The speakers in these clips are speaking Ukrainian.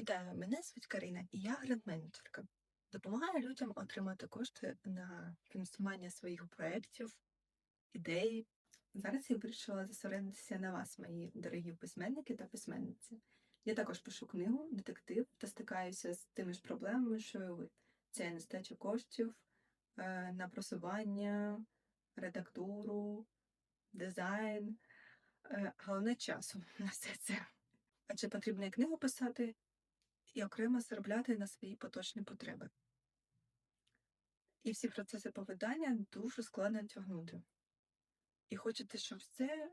Вітаю, мене звуть Карина, і я гранд-менеджерка. Допомагаю людям отримати кошти на фінансування своїх проєктів, ідей. Зараз я вирішила зосередитися на вас, мої дорогі письменники та письменниці. Я також пишу книгу, детектив та стикаюся з тими ж проблемами, що і ви. Це нестача коштів е, на просування, редактуру, дизайн, е, головне часу на все це. Адже потрібно книгу писати, і окремо заробляти на свої поточні потреби. І всі процеси повидання дуже складно тягнути. І хочете, щоб все,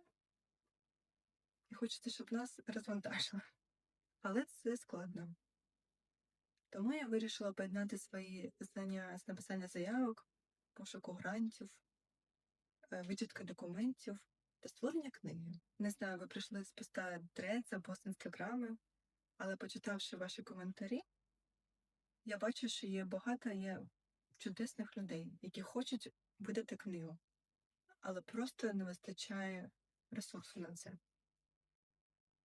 і хочете, щоб нас розвантажило. Але це складно. Тому я вирішила поєднати свої знання з написання заявок, пошуку грантів, е, вичітки документів та створення книги. Не знаю, ви прийшли з поста Дрец або з інстаграми, але почитавши ваші коментарі, я бачу, що є багато є чудесних людей, які хочуть видати книгу, але просто не вистачає ресурсу на це.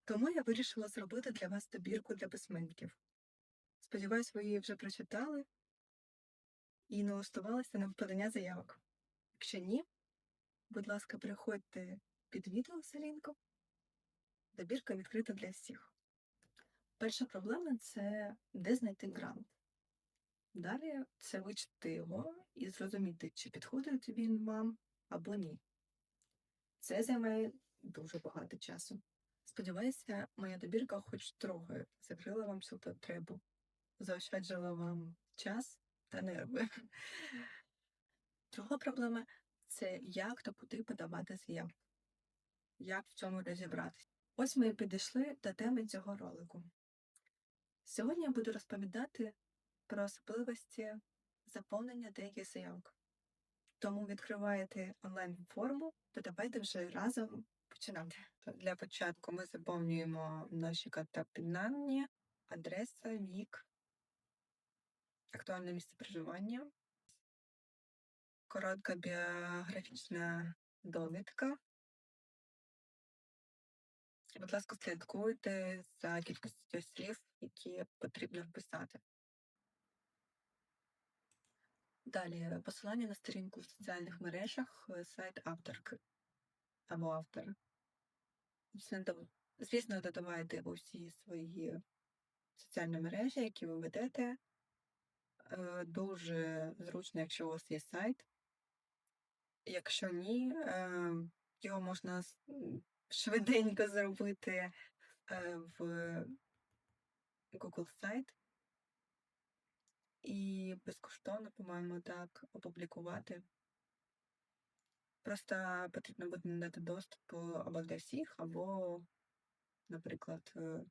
Тому я вирішила зробити для вас добірку для письменників. Сподіваюсь, ви її вже прочитали і налаштувалися на подання заявок. Якщо ні, будь ласка, переходьте під відео за лінком. Добірка відкрита для всіх. Перша проблема це де знайти грант. Далі це вичити його і зрозуміти, чи підходить він вам або ні. Це займає дуже багато часу. Сподіваюся, моя добірка хоч трохи закрила вам цю потребу, заощаджила вам час та нерви. Друга проблема це як та куди подавати заявку. Як в цьому розібратися. Ось ми і підійшли до теми цього ролику. Сьогодні я буду розповідати про особливості заповнення деяких заявок. Тому відкриваєте онлайн-форму, то давайте вже разом починати. Для початку ми заповнюємо наші дані, адреса, вік, актуальне місце проживання, коротка біографічна довідка. Будь ласка, слідкуйте за кількістю слів, які потрібно вписати. Далі посилання на сторінку в соціальних мережах, е, сайт авторки або автора. Звісно, додавайте усі свої соціальні мережі, які ви ведете. Е, Дуже зручно, якщо у вас є сайт. Якщо ні, е, його можна швиденько зробити е, в Google сайт і безкоштовно, по-моєму, так опублікувати. Просто потрібно буде надати доступ або для всіх, або, наприклад, е,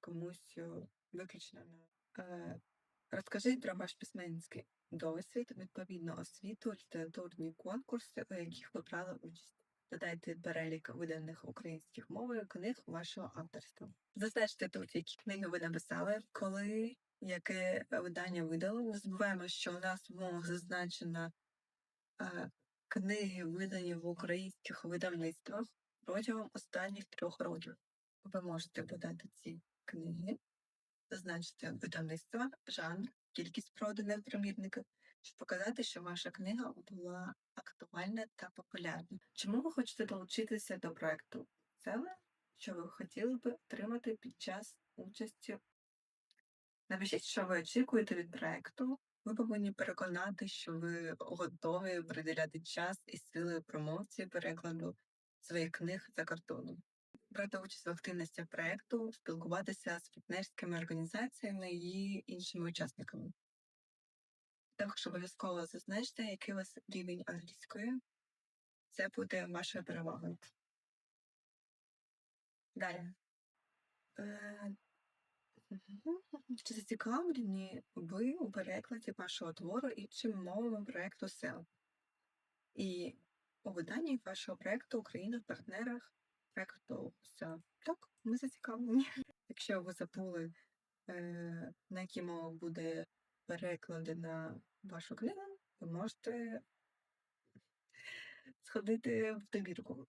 комусь е, виключно. Розкажіть про ваш письменницький досвід, відповідно освіту, літературні конкурси, у яких ви брали участь. Додайте перелік виданих українських мовою книг вашого авторства. Зазначте тут, які книги ви написали, коли, яке видання видали. Не забуваємо, що у нас в умовах зазначено е, книги, видані в українських видавництвах протягом останніх трьох років. Ви можете подати ці книги, зазначити видавництво, жанр, кількість проданих примірників, щоб показати, що ваша книга була актуальна та популярна. Чому ви хочете долучитися до проекту? Це що ви хотіли би отримати під час участі. Напишіть, що ви очікуєте від проекту. Ви повинні переконати, що ви готові приділяти час і сили промоції перекладу своїх книг за кордоном. Брати участь в активності проекту, спілкуватися з партнерськими організаціями і іншими учасниками. Також обов'язково зазначте, який у вас рівень англійської. Це буде вашою перевагою. Далі. Е, Чи зацікавлені ви у перекладі вашого твору іншими мовами проекту СЕЛ? І у виданні вашого проекту Україна в партнерах проекту СЕЛ? Так, ми зацікавлені. Якщо ви забули, е, на які мови буде перекладена вашу книгу, ви можете сходити в добірку.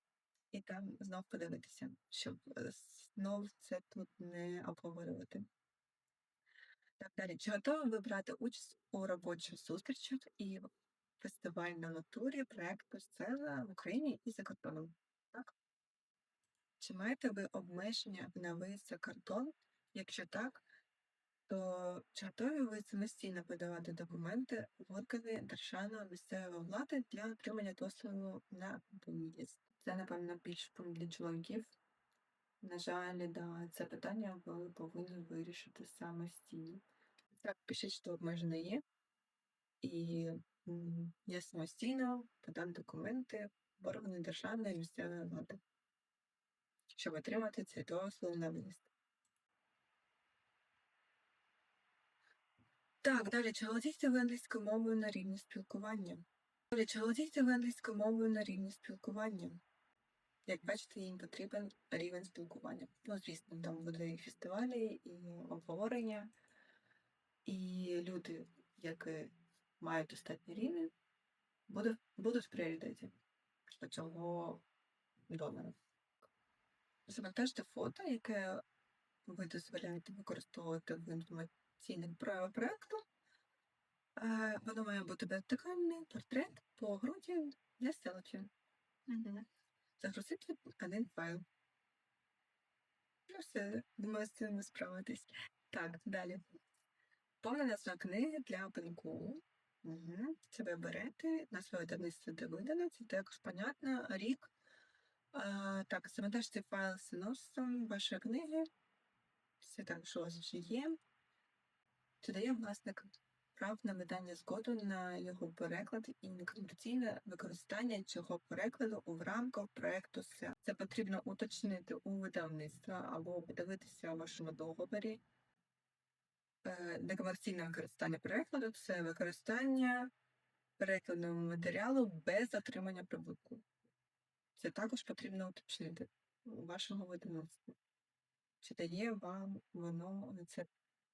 і там знов подивитися, щоб е, знов це тут не обговорювати. Так, далі. Чи готові ви брати участь у робочих зустрічах і фестиваль на натурі проекту «Сцена» в Україні і за кордоном? Так? Чи маєте ви обмеження на виїзд за кордон? Якщо так, то чи готові ви самостійно подавати документи в органи державної місцевої влади для отримання дозволу на виїзд? Це, напевно, більш пункт для чоловіків. На жаль, да, це питання ви повинні вирішити самостійно. Так, пишіть, що обмеження є, і я самостійно подам документи в органи державної місцевої влади, щоб отримати цей дозвіл на виїзд. Так, далі, чи володієте ви англійською мовою на рівні спілкування? Далі, чи володієте ви англійською мовою на рівні спілкування? Як бачите, їм потрібен рівень спілкування. Ну, звісно, там буде і фестивалі, і обговорення, і люди, які мають достатній рівень, будуть, будуть в пріоритеті до цього донора. Завантажте фото, яке ви дозволяєте використовувати в інформаційних про- проектах. Е, Воно має бути вертикальний портрет по груді для селфі. Угу. Загрузити один файл. Ну все, думаю, з цим ви справитесь. Так, далі. Повна назва книги для OpenCool. Угу. Це ви берете, назва видавництва де видано, це також понятно, рік. А, так, завантажте файл з синопсисом вашої книги. Все так, що у вас вже є. Це дає власник прав на видання згоду на його переклад і некомерційне використання цього перекладу у рамках проекту СЕА. Це потрібно уточнити у видавництва або подивитися у вашому договорі. Некомерційне використання перекладу це використання перекладного матеріалу без отримання прибутку. Це також потрібно уточнити у вашого видавництва. Чи дає вам воно це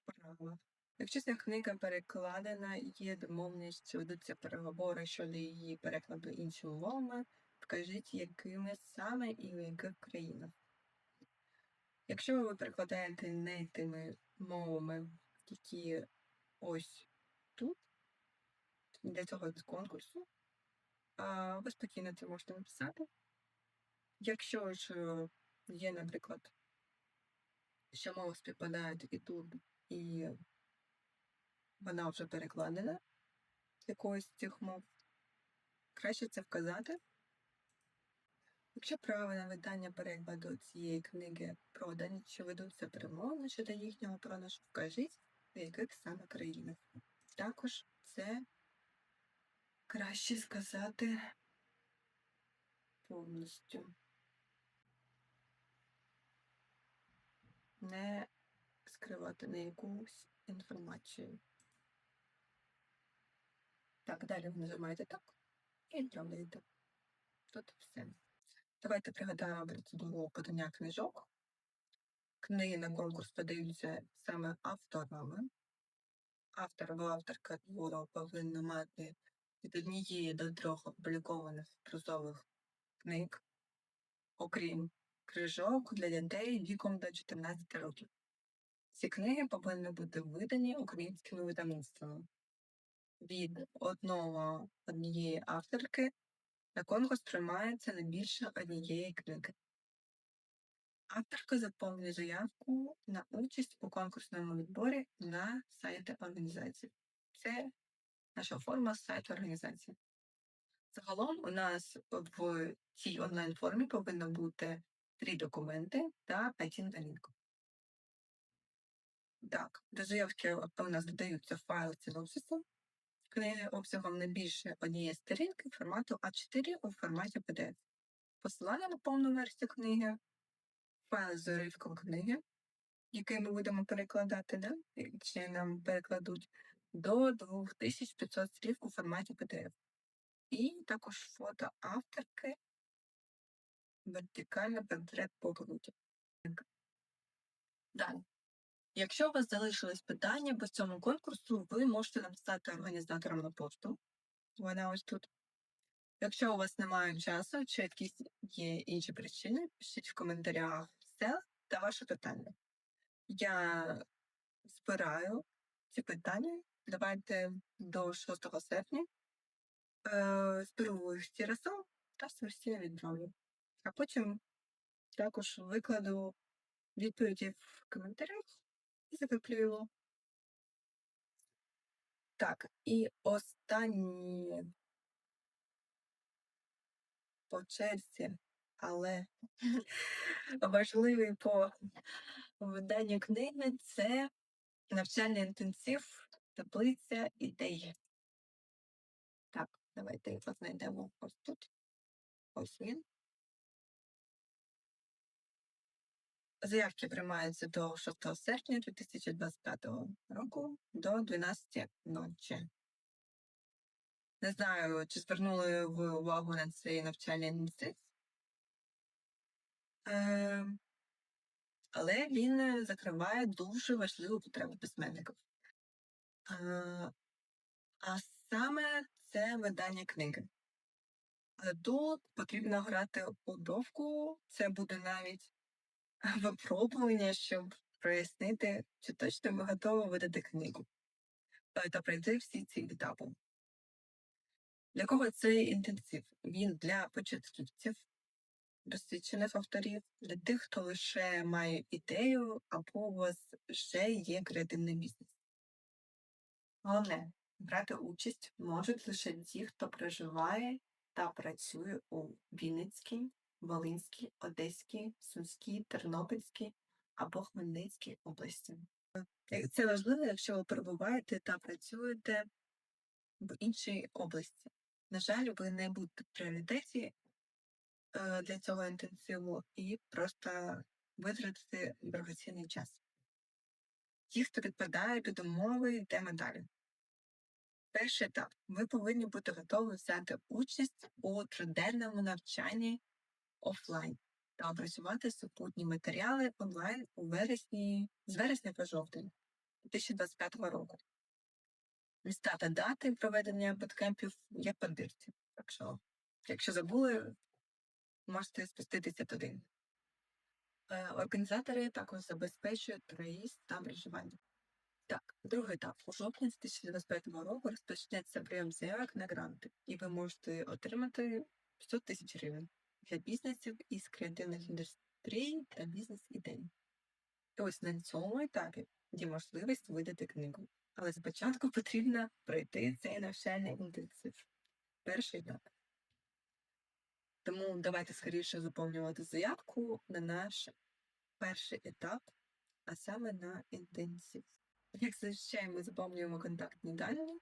право? Якщо ця книга перекладена, є домовленість, ведуться переговори щодо її перекладу іншими мовами, вкажіть, якими саме і в яких країнах. Якщо ви перекладаєте не тими мовами, які ось тут, для цього конкурсу, ви спокійно це можете написати. Якщо ж е, є, наприклад, що мови співпадають і тут, і вона вже перекладена з якоїсь з цих мов, краще це вказати. Якщо право на видання перекладу цієї книги продані, чи ведуться перемовини щодо їхнього продажу, вкажіть, в яких саме країнах. Також це краще сказати повністю. Не скривати на якусь інформацію. Так, далі ви нажимаєте так і відправляєте. Тут все. Давайте пригадаємо процедуру подання книжок. Книги на конкурс подаються саме авторами. Автор або авторка твору повинна мати від однієї до трьох опублікованих прозових книг, окрім книжок для дітей віком до 14 років. Ці книги повинні бути видані українськими видавництвами. Від одного однієї авторки на конкурс приймається не більше однієї книги. Авторка заповнює заявку на участь у конкурсному відборі на сайті організації. Це наша форма сайту організації. Загалом у нас в цій онлайн-формі повинно бути три документи та один лінк. Так, до заявки у нас додаються файли синопсису, книги обсягом не більше однієї сторінки формату А4 у форматі PDF. Посилання на повну версію книги, файл з уривком книги, який ми будемо перекладати, да? чи нам перекладуть, до 2500 слів у форматі PDF. І також фото авторки, вертикальний портрет по груді. Далі. Якщо у вас залишились питання по цьому конкурсу, ви можете написати організаторам на пошту. Вона ось тут. Якщо у вас немає часу чи якісь є інші причини, пишіть в коментарях все та ваше питання. Я збираю ці питання. Давайте до 6 серпня е, зберу їх всі разом та самостійно відправлю. А потім також викладу відповіді в коментарях і закріплю. Так, і останнє по черзі, але важливий по виданню книги це навчальний інтенсив, таблиця ідей. Так, давайте його знайдемо ось тут. Ось він. Заявки приймаються до 6 серпня 2025 року до 12 ночі. Не знаю, чи звернули ви увагу на цей навчальний інтенсив. Е, але він закриває дуже важливу потребу письменників. Е, а саме це видання книги. Е, Тут потрібно грати у довку, це буде навіть випробування, щоб прояснити, чи точно ви готові видати книгу е, та пройти всі ці етапи. Для кого цей інтенсив? Він для початківців, досвідчених авторів, для тих, хто лише має ідею або у вас вже є креативний бізнес. Головне, брати участь можуть лише ті, хто проживає та працює у Вінницькій, Волинській, Одеській, Сумській, Тернопільській або Хмельницькій області. Е, Це важливо, якщо ви перебуваєте та працюєте в іншій області. На жаль, ви не будете в пріоритеті е, для цього інтенсиву і просто витратите дорогоцінний час. Ті, хто підпадає під умови, йдемо далі. Перший етап. Ви повинні бути готові взяти участь у триденному навчанні офлайн та опрацювати супутні матеріали онлайн у вересні, з вересня по жовтень 2025 року. Міста та дати проведення буткемпів є в подбірці. Так що, якщо забули, можете спуститися туди. Е, Організатори також забезпечують проїзд та проживання. Так, другий етап. У жовтні 2025 року розпочнеться прийом заявок на гранти, і ви можете отримати 500 тисяч гривень для бізнесів із креативних індустрій та бізнес-ідей. І ось на цьому етапі є можливість видати книгу. Але спочатку потрібно пройти цей навчальний інтенсив. Перший етап. Тому давайте скоріше заповнювати заявку на наш перший етап, а саме на інтенсив. Як зазвичай ми заповнюємо контактні дані,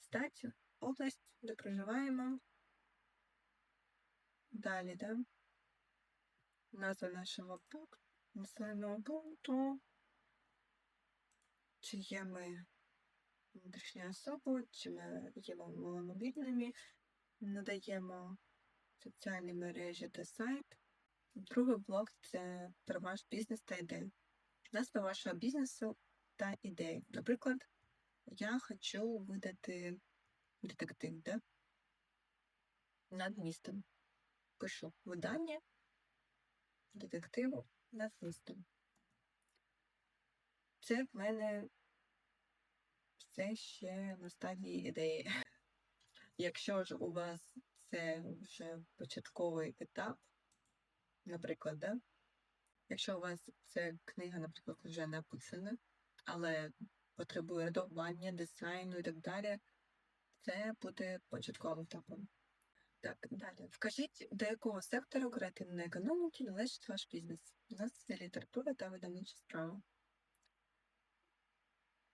статтю, область, де проживаємо. Далі, да? Назва нашого пункту, населеного пункту. Чи є ми внутрішньою особою, чи ми є маломобільними, надаємо соціальні мережі та сайт. Другий блок це про ваш бізнес та ідею. Назва вашого бізнесу та ідеї. Наприклад, я хочу видати детектив да? над містом. Пишу видання детективу над містом. Це в мене все ще на стадії ідеї. Якщо ж у вас це вже початковий етап, наприклад, да? якщо у вас ця книга, наприклад, вже написана, але потребує редагування, дизайну і так далі, це буде початковим етапом. Так, далі. Вкажіть, до якого сектору креативної економіки належить ваш бізнес. У нас це література та видавнича справа.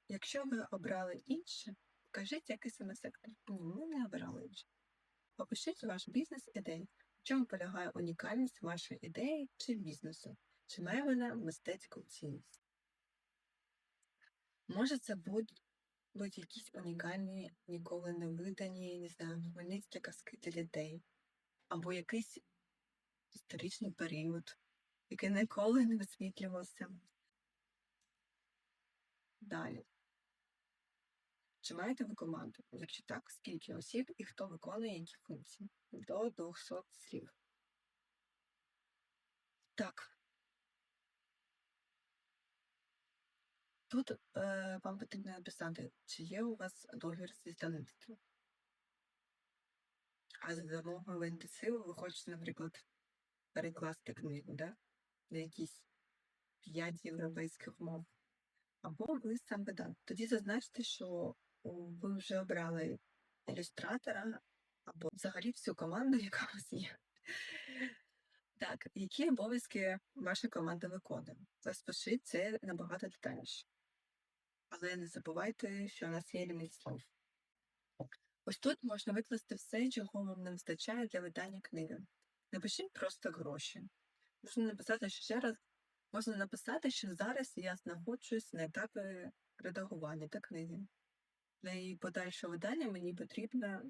Якщо ви обрали інше, вкажіть, який саме сектор. Ні, ми не обрали інше. Опишіть ваш бізнес-ідею. В чому полягає унікальність вашої ідеї чи бізнесу? Чи має вона мистецьку цінність? Може, це будуть будуть якісь унікальні, ніколи не видані, не знаю, хмельницькі казки для дітей, або якийсь історичний період, який ніколи не висвітлювався. Далі. Чи маєте ви команду? Якщо так, скільки осіб і хто виконує які функції? До 200 слів. Так. Тут е, вам потрібно написати, чи є у вас договір з іздавництвом. А за допомогою інтенсиву ви хочете, наприклад, перекласти книгу, да? на якісь 5 європейських мов. Або ви сам видав. Тоді зазначте, що ви вже обрали ілюстратора або взагалі всю команду, яка у вас є. Так, які обов'язки ваша команда виконує? Розпишіть це набагато детальніше. Але не забувайте, що у нас є ліміт слов. Ось тут можна викласти все, чого вам не вистачає для видання книги. Напишіть просто гроші. Можна написати, що ще раз, можна написати, що зараз я знаходжусь на етапі редагування та книги. Для її подальшого видання мені потрібно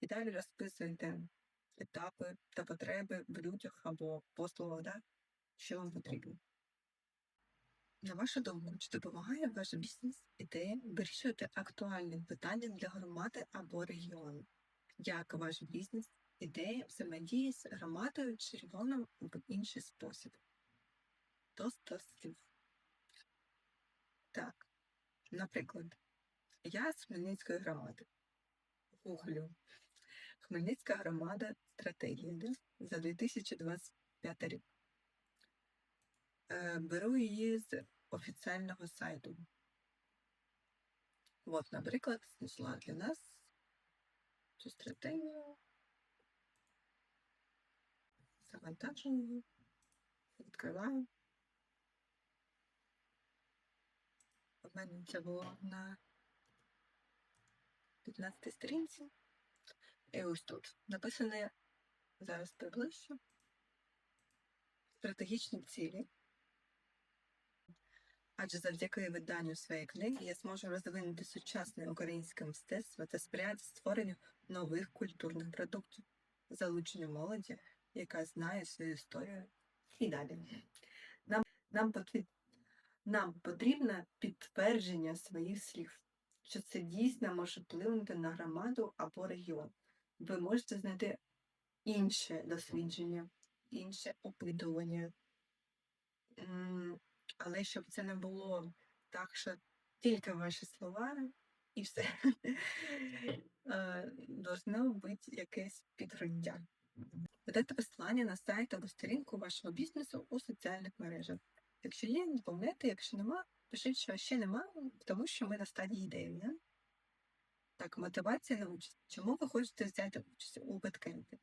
і далі розписуйте етапи та потреби в людях або послугах, да? що вам потрібно. На вашу думку, чи допомагає ваш бізнес ідея вирішувати актуальні питання для громади або регіону? Як ваш бізнес ідея взаємодіє з громадою чи регіоном в інший спосіб? До 100 слів. Так, наприклад, я з Хмельницької громади. Гуглю. Хмельницька громада стратегія за 2025 рік. Е, Беру її з офіційного сайту. От, наприклад, знайшла для нас цю стратегію. Завантажую її. Відкриваю. У мене це було на 15 сторінці. І ось тут написане зараз приближче. Стратегічні цілі. Адже завдяки виданню своєї книги я зможу розвинути сучасне українське мистецтво та сприяти створенню нових культурних продуктів, залученню молоді, яка знає свою історію і далі. Нам, нам, потріб, нам потрібно підтвердження своїх слів, що це дійсно може вплинути на громаду або регіон. Ви можете знайти інше дослідження, інше опитування. Але щоб це не було так, що тільки ваші слова і все. Е, Должно бути якесь підґрунтя. Додайте посилання на сайт або сторінку вашого бізнесу у соціальних мережах. Якщо є, не якщо нема, пишіть, що ще нема, тому що ми на стадії ідеї. Так, мотивація на участь. Чому ви хочете взяти участь у беткемпі?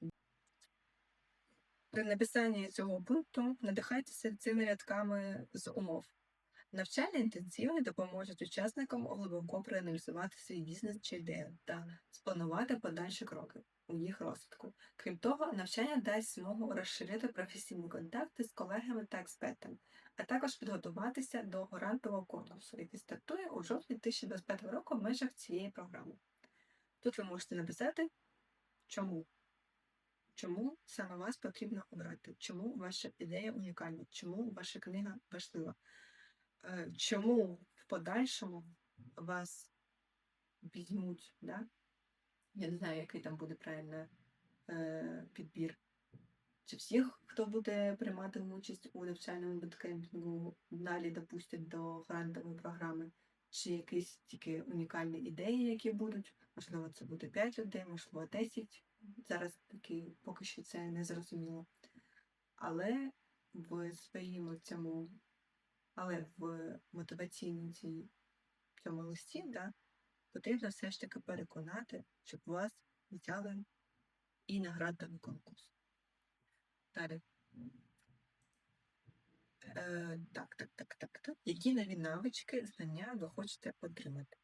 При написанні цього пункту надихайтеся цими рядками з умов. Навчальні інтенсиви допоможуть учасникам глибоко проаналізувати свій бізнес чи ідею та спланувати подальші кроки у їх розвитку. Крім того, навчання дасть змогу розширити професійні контакти з колегами та експертами, а також підготуватися до грантового конкурсу, який стартує у жовтні 2025 року в межах цієї програми. Тут ви можете написати, чому. Чому саме вас потрібно обрати? Чому ваша ідея унікальна? Чому ваша книга важлива? Е, Чому в подальшому вас візьмуть? Да? Я не знаю, який там буде правильний е, підбір. Чи всіх, хто буде приймати участь у навчальному буткемпінгу, далі допустять до грантової програми, чи якісь тільки унікальні ідеї, які будуть. Можливо, це буде 5 людей, можливо, 10. Зараз поки, поки що це не зрозуміло. Але в своєму цьому, але в мотиваційній цій цьому листі, да, потрібно все ж таки переконати, щоб вас взяли і на грантовий конкурс. Далі. Е, так, так, так, так, так. Які нові навички, знання ви хочете отримати?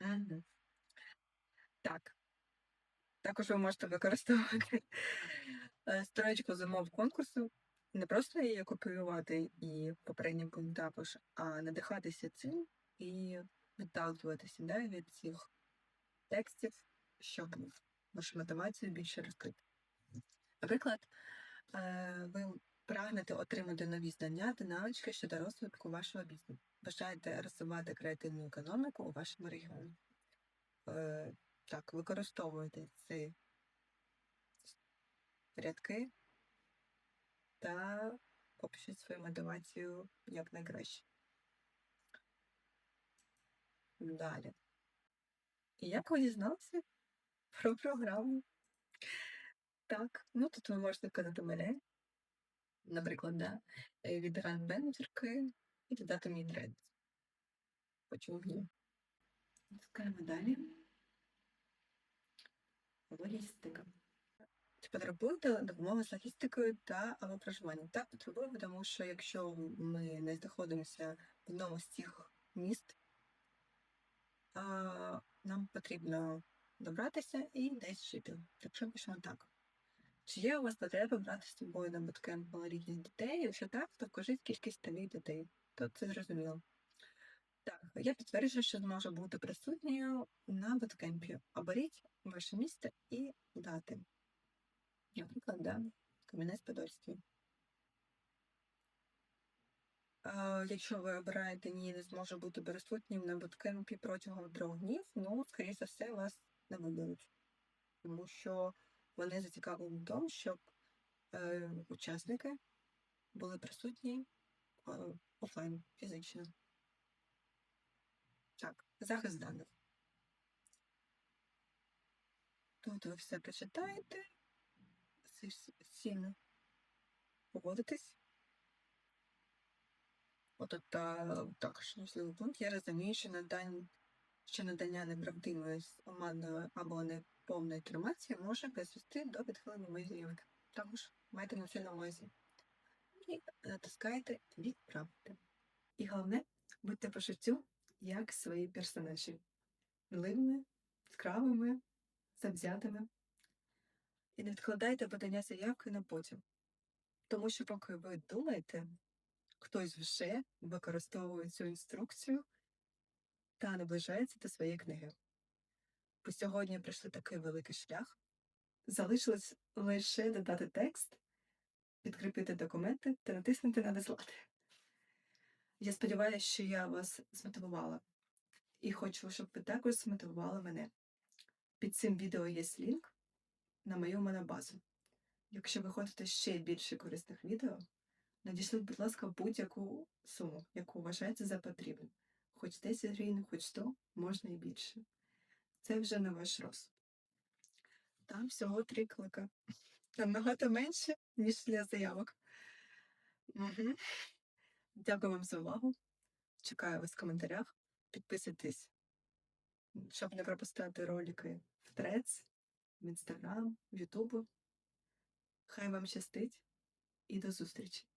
Угу. Так. Також ви можете використовувати е, строчку замов конкурсу, не просто її копіювати і попередній пункт також, а надихатися цим і відталкуватися да, від цих текстів, щоб вашу мотивацію більше розкрити. Наприклад, е, ви прагнете отримати нові знання та навички щодо розвитку вашого бізнесу. Бажаєте розвивати креативну економіку у вашому регіоні. Так, використовуєте ці рядки та опишіть свою мотивацію як найкраще. Далі. І як ви дізналися про програму? Так, ну тут ви можете вказати мене, наприклад, да, е, від гранд-менеджерки і додати мій тренд. Почому б ні? Натискаємо далі. Логістика. Чи потребуєте допомоги з логістикою та або проживанням? Так, потребуємо, тому що якщо ми не знаходимося в одному з цих міст, а, нам потрібно добратися і десь жити. Так що пишемо так. Чи є у вас потреба брати з собою на буткемп малолітніх дітей? Якщо так, то вкажіть кількість таких дітей. То це зрозуміло. Так, я підтверджую, що зможу бути присутньою на буткемпі. Оберіть ваше місце і дати. Наприклад, да, Кам'янець-Подольський. А, Якщо ви обираєте ні, не зможу бути присутнім на буткемпі протягом трьох днів, ну, скоріше за все, вас не виберуть. Тому що вони зацікавлені в тому, щоб е, учасники були присутні е, офлайн фізично. Так, захист даних. Тут ви все прочитаєте, сильно погодитесь. От та, також важливий пункт. Я розумію, що надання, що надання неправдивої, оманної або неповної інформації може призвести до відхилення моєї заявки. Також майте на це на увазі. І натискаєте відправити. І головне, будьте по життю як свої персонажі. Миливими, яскравими, завзятими. І не відкладайте подання заявки на потім. Тому що, поки ви думаєте, хтось вже використовує цю інструкцію та наближається до своєї книги. Бо сьогодні пройшли такий великий шлях. Залишилось лише додати текст, підкріпити документи та натиснути Надіслати. Я сподіваюся, що я вас змотивувала. І хочу, щоб ви також змотивували мене. Під цим відео є лінк на мою монобазу. Якщо ви хочете ще більше корисних відео, надішліть, будь ласка, будь-яку суму, яку вважаєте за потрібне. Хоч 10 гривень, хоч 100, можна і більше. Це вже на ваш розсуд. Там всього три клика. Набагато менше, ніж для заявок. Угу. Дякую вам за увагу. Чекаю вас в коментарях. Підписуйтесь, щоб не пропускати ролики в Трец, в Інстаграм, в Ютубу. Хай вам щастить і до зустрічі!